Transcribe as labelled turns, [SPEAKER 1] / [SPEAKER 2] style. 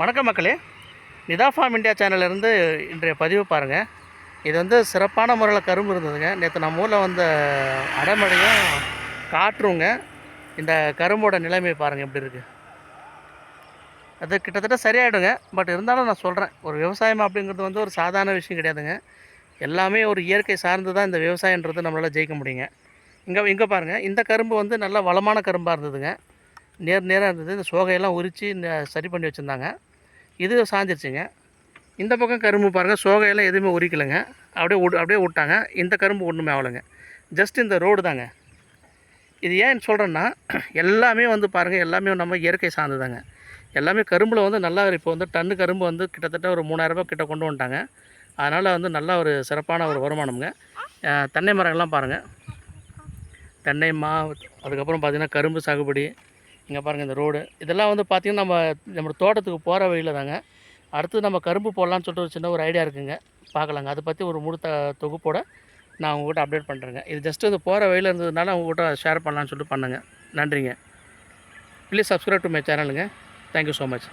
[SPEAKER 1] வணக்கம் மக்களே. Nita form India சேனல்லேருந்து இன்றைய பதிவு பாருங்கள் இது வந்து சிறப்பான முறையில் கரும்பு இருந்ததுங்க. நேற்று நம்ம ஊரில் வந்த அடைமழையும் காற்றுங்க. இந்த கரும்போட நிலைமை பாருங்கள் எப்படி இருக்குது அது கிட்டத்தட்ட சரியாயிடுங்க. பட் இருந்தாலும் நான் சொல்கிறேன் ஒரு விவசாயம் அப்படிங்கிறது வந்து ஒரு சாதாரண விஷயம் கிடையாதுங்க. எல்லாமே ஒரு இயற்கை சார்ந்து தான் இந்த விவசாயன்றது நம்மளால் ஜெயிக்க முடியுங்க. இங்கே இங்கே பாருங்கள் இந்த கரும்பு வந்து நல்ல வளமான கரும்பாக இருந்ததுங்க. நேர் நேராக இருந்தது. இந்த சோகையெல்லாம் உரித்து சரி பண்ணி வச்சுருந்தாங்க. இது சாஞ்சிருச்சுங்க. இந்த பக்கம் கரும்பு பாருங்கள் சோகையெல்லாம் எதுவுமே உரிக்கலைங்க. அப்படியே விடு அப்படியே விட்டாங்க. இந்த கரும்பு ஒன்றுமே ஆகலைங்க. ஜஸ்ட் இந்த ரோடு தாங்க. இது ஏன் சொல்கிறேன்னா எல்லாமே வந்து பாருங்கள் எல்லாமே நம்ம இயற்கை சார்ந்ததாங்க எல்லாமே கரும்பில் வந்து நல்லா இப்போ வந்து டன்னு கரும்பு வந்து கிட்டத்தட்ட ஒரு மூணாயிரரூபா கிட்ட கொண்டு வந்துட்டாங்க. அதனால் வந்து நல்லா ஒரு சிறப்பான ஒரு வருமானம்ங்க. தென்னை மரங்கள்லாம் பாருங்கள் தென்னை மா அதுக்கப்புறம் பார்த்திங்கன்னா கரும்பு சாகுபடி இங்கே பாருங்கள் இந்த ரோடு. இதெல்லாம் வந்து பார்த்திங்கன்னா நம்ம நம்ம தோட்டத்துக்கு போகிற வழியில் தாங்க. அடுத்து நம்ம கரும்பு போடலான்னு சொல்லிட்டு ஒரு சின்ன ஒரு ஐடியா இருக்குங்க. பார்க்கலாங்க. அதை பற்றி ஒரு முழு த தொகுப்போட நான் உங்கள்கிட்ட அப்டேட் பண்ணுறேங்க இது ஜஸ்ட்டு இந்த போகிற வழியில் இருந்ததுனால உங்கள்கிட்ட ஷேர் பண்ணலான்னு சொல்லிட்டு பண்ணுங்க. நன்றிங்க. ப்ளீஸ் சப்ஸ்கிரைப் டு மை சேனலுங்க தேங்க்யூ ஸோ மச்